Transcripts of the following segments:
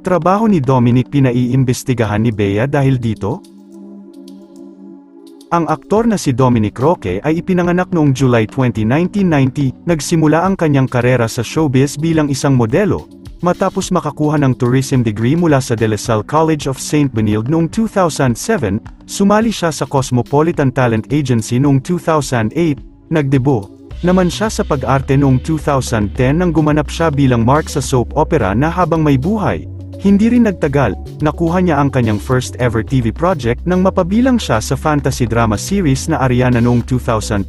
Trabaho ni Dominic pinaiimbestigahan ni Bea dahil dito? Ang aktor na si Dominic Roque ay ipinanganak noong July 20, 1990, nagsimula ang kanyang karera sa showbiz bilang isang modelo, matapos makakuha ng tourism degree mula sa De La Salle College of St. Benilde noong 2007, sumali siya sa Cosmopolitan Talent Agency noong 2008, nagdebo naman siya sa pag-arte noong 2010 nang gumanap siya bilang Mark sa soap opera na habang may buhay. Hindi rin nagtagal, nakuha niya ang kanyang first ever TV project nang mapabilang siya sa fantasy drama series na Ariana noong 2012,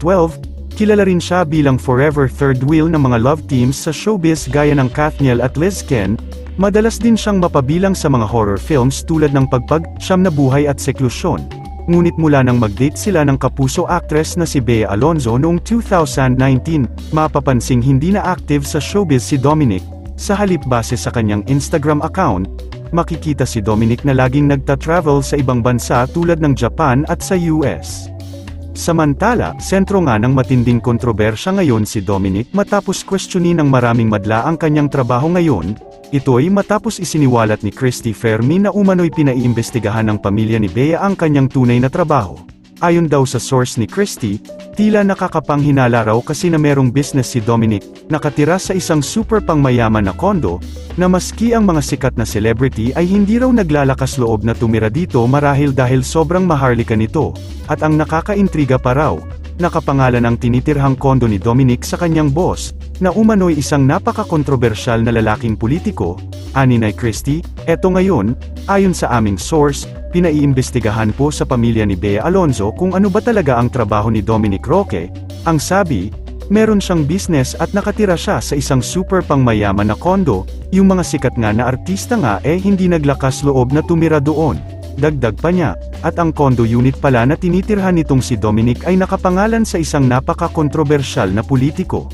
kilala rin siya bilang forever third wheel ng mga love teams sa showbiz gaya ng Kathniel at Liz Ken, madalas din siyang mapabilang sa mga horror films tulad ng Pagpag, Siyam na Buhay at Seklusyon. Ngunit mula nang mag-date sila ng kapuso actress na si Bea Alonzo noong 2019, mapapansing hindi na active sa showbiz si Dominic, sa halip base sa kanyang Instagram account, makikita si Dominic na laging nagta-travel sa ibang bansa tulad ng Japan at sa US. Samantala, sentro nga ng matinding kontrobersya ngayon si Dominic matapos questionin ng maraming madla ang kanyang trabaho ngayon, ito'y matapos isiniwalat ni Christy Fermi na umano'y pinaiimbestigahan ng pamilya ni Bea ang kanyang tunay na trabaho. Ayon daw sa source ni Christy, tila nakakapanghinala raw kasi na merong business si Dominic, nakatira sa isang super pangmayaman na kondo, na maski ang mga sikat na celebrity ay hindi raw naglalakas loob na tumira dito marahil dahil sobrang maharlika nito, at ang nakakaintriga pa raw, nakapangalan ang tinitirhang kondo ni Dominic sa kanyang boss, na umano'y isang napaka-kontrobersyal na lalaking politiko, ani Nay Christie, eto ngayon, ayon sa aming source, pinaiimbestigahan po sa pamilya ni Bea Alonzo kung ano ba talaga ang trabaho ni Dominic Roque, ang sabi, meron siyang business at nakatira siya sa isang super pangmayaman na kondo, yung mga sikat nga na artista nga eh hindi naglakas loob na tumira doon. Dagdag pa niya, at ang condo unit pala na tinitirhan nitong si Dominic ay nakapangalan sa isang napaka-kontrobersyal na politiko.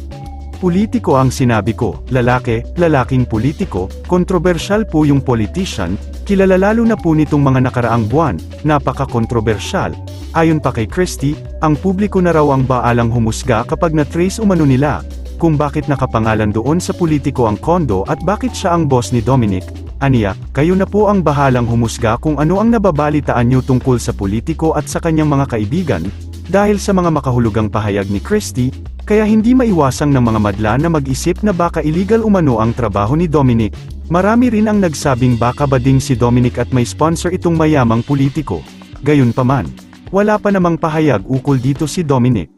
Politiko ang sinabi ko, lalaki, lalaking politiko, kontrobersyal po yung politician, kilala lalo na po nitong mga nakaraang buwan, napaka-kontrobersyal. Ayon pa kay Christie, ang publiko na raw ang baalang humusga kapag na-trace umano nila, kung bakit nakapangalan doon sa politiko ang kondo at bakit siya ang boss ni Dominic. Aniya, kayo na po ang bahalang humusga kung ano ang nababalitaan nyo tungkol sa politiko at sa kanyang mga kaibigan, dahil sa mga makahulugang pahayag ni Christie, kaya hindi maiwasang ng mga madla na mag-isip na baka illegal umano ang trabaho ni Dominic. Marami rin ang nagsabing baka bading si Dominic at may sponsor itong mayamang politiko. Gayunpaman, wala pa namang pahayag ukol dito si Dominic.